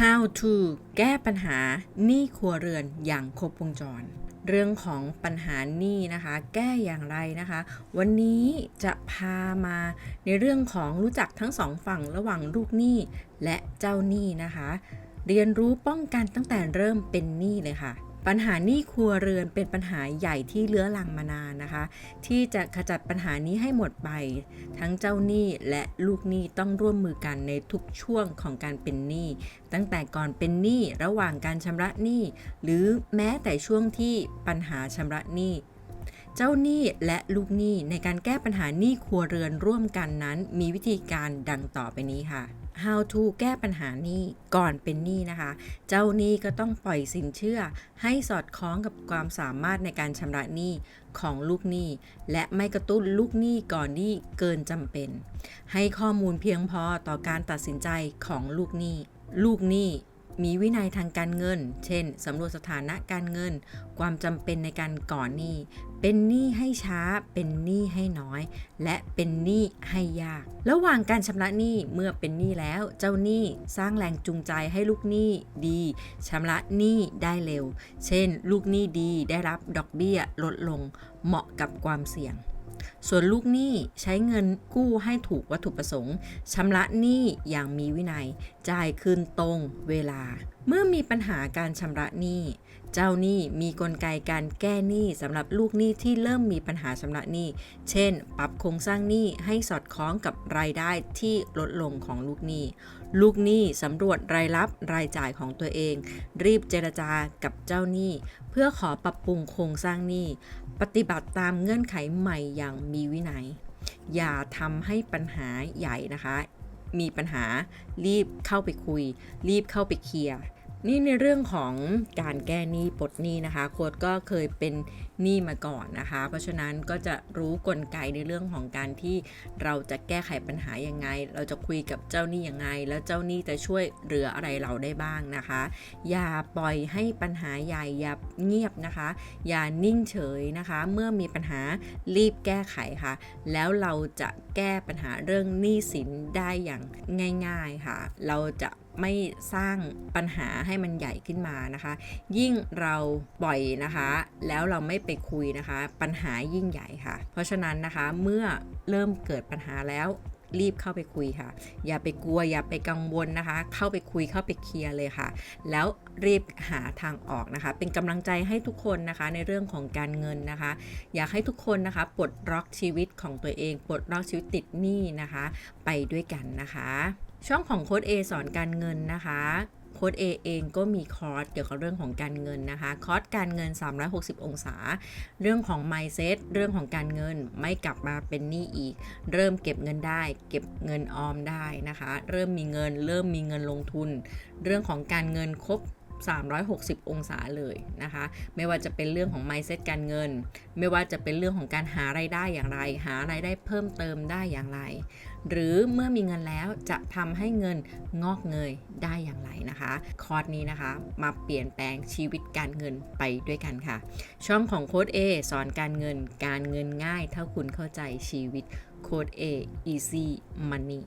How to แก้ปัญหาหนี้ครัวเรือนอย่างครบวงจร เรื่องของปัญหาหนี้นะคะ แก้อย่างไรนะคะ วันนี้จะพามาในเรื่องของรู้จักทั้งสองฝั่งระหว่างลูกหนี้และเจ้าหนี้นะคะ เรียนรู้ป้องกันตั้งแต่เริ่มเป็นหนี้เลยค่ะ ปัญหาหนี้ครัวเรือนเป็นปัญหาใหญ่ที่เลื้อรังมานานนะคะ ที่จะขจัดปัญหานี้ให้หมดไป ทั้งเจ้าหนี้และลูกหนี้ต้องร่วมมือกันในทุกช่วงของการเป็นหนี้ ตั้งแต่ก่อนเป็นหนี้ระหว่างการชำระหนี้ หรือแม้แต่ช่วงที่ปัญหาชำระหนี้เจ้าหนี้และลูกหนี้ในการแก้ปัญหาหนี้ครัวเรือนร่วมกันนั้น มีวิธีการดังต่อไปนี้ค่ะ How to แก้ปัญหานี้ก่อนเป็นหนี้นะคะ เจ้าหนี้ก็ต้องปล่อยสินเชื่อ ให้สอดคล้องกับความสามารถในการชำระหนี้ของลูกหนี้ และไม่กระตุ้นลูกหนี้ก่อนหนี้เกินจำเป็น ให้ข้อมูลเพียงพอต่อการตัดสินใจของลูกหนี้ ลูกหนี้ มีวินัยทางการเงิน เช่น สำรวจสถานะการเงิน ความจำเป็นในการก่อนหนี้ เป็นหนี้ให้ช้า เป็นหนี้ให้น้อย และเป็นหนี้ให้ยาก ระหว่างการชำระหนี้เมื่อเป็นหนี้แล้ว เจ้าหนี้สร้างแรงจูงใจให้ลูกหนี้ดีชำระหนี้ได้เร็ว เช่น ลูกหนี้ดีได้รับดอกเบี้ยลดลง เหมาะกับความเสี่ยง ส่วนลูกหนี้ใช้เงินกู้ให้ถูกวัตถุประสงค์ชำระหนี้อย่างมีวินัย จ่ายคืนตรงเวลา เมื่อมีปัญหาการชำระหนี้ เจ้าหนี้มีกลไกการแก้หนี้สำหรับลูกหนี้ที่เริ่มมีปัญหาชำระหนี้ เช่น ปรับโครงสร้างหนี้ให้สอดคล้องกับรายได้ที่ลดลงของลูกหนี้ ลูกหนี้สำรวจรายรับรายจ่ายของตัวเอง รีบเจรจากับเจ้าหนี้ เพื่อขอปรับปรุงโครงสร้างหนี้ ปฏิบัติตามเงื่อนไขใหม่อย่างมีวินัย อย่าทำให้ปัญหาใหญ่นะคะ มีปัญหารีบเข้าไปคุย รีบเข้าไปเคลียร์ นี่ในเรื่องของการแก้หนี้ปลดหนี้นะคะโค้ดก็เคยเป็นหนี้มาก่อนนะคะ เพราะฉะนั้นก็จะรู้กลไกในเรื่องของการที่เราจะแก้ไขปัญหายังไง เราจะคุยกับเจ้าหนี้ยังไง แล้วเจ้าหนี้จะช่วยเหลืออะไรเราได้บ้างนะคะ อย่าปล่อยให้ปัญหาใหญ่อย่าเงียบนะคะ อย่านิ่งเฉยนะคะ เมื่อมีปัญหารีบแก้ไขค่ะ แล้วเราจะแก้ปัญหาเรื่องหนี้สินได้อย่างง่าย ๆค่ะ เราจะไม่สร้างปัญหาให้มันใหญ่ขึ้นมานะคะ ยิ่งเราปล่อยนะคะ แล้วเราไม่ไปคุยนะคะ ปัญหายิ่งใหญ่ค่ะ เพราะฉะนั้นนะคะเมื่อเริ่มเกิดปัญหาแล้วรีบเข้าไปคุยค่ะ อย่าไปกลัวอย่าไปกังวลนะคะ เข้าไปคุยเข้าไปเคลียร์เลยค่ะ แล้วรีบหาทางออกนะคะ เป็นกำลังใจให้ทุกคนนะคะในเรื่องของการเงินนะคะ อยากให้ทุกคนนะคะปลดล็อกชีวิตของตัวเองปลดล็อกชีวิตติดหนี้นะคะ ไปด้วยกันนะคะ ช่องของโค้ด A สอนการเงินนะคะโค้ด A เองก็มีคอร์สเกี่ยวกับเรื่องของการเงินนะคะ คอร์สการเงิน 360 องศา เรื่องของ mindset เรื่องของการเงินไม่กลับมาเป็นหนี้อีก เริ่มเก็บเงินได้ เก็บเงินออมได้นะคะ เริ่มมีเงิน เริ่มมีเงินลงทุน เรื่องของการเงินครบ 360 องศาเลยนะคะ ไม่ว่าจะเป็นเรื่องของ mindset การเงิน ไม่ว่าจะเป็นเรื่องของการหารายได้อย่างไร หารายได้เพิ่มเติมได้อย่างไร หรือเมื่อมีเงินแล้วจะทำให้เงินงอกเงยได้อย่างไรนะคะ คอร์สนี้นะคะมาเปลี่ยนแปลงชีวิตการเงินไปด้วยกันค่ะ ช่องของโค้ด A สอนการเงินการเงินง่ายเท่าคุณเข้าใจชีวิตโค้ด A easy money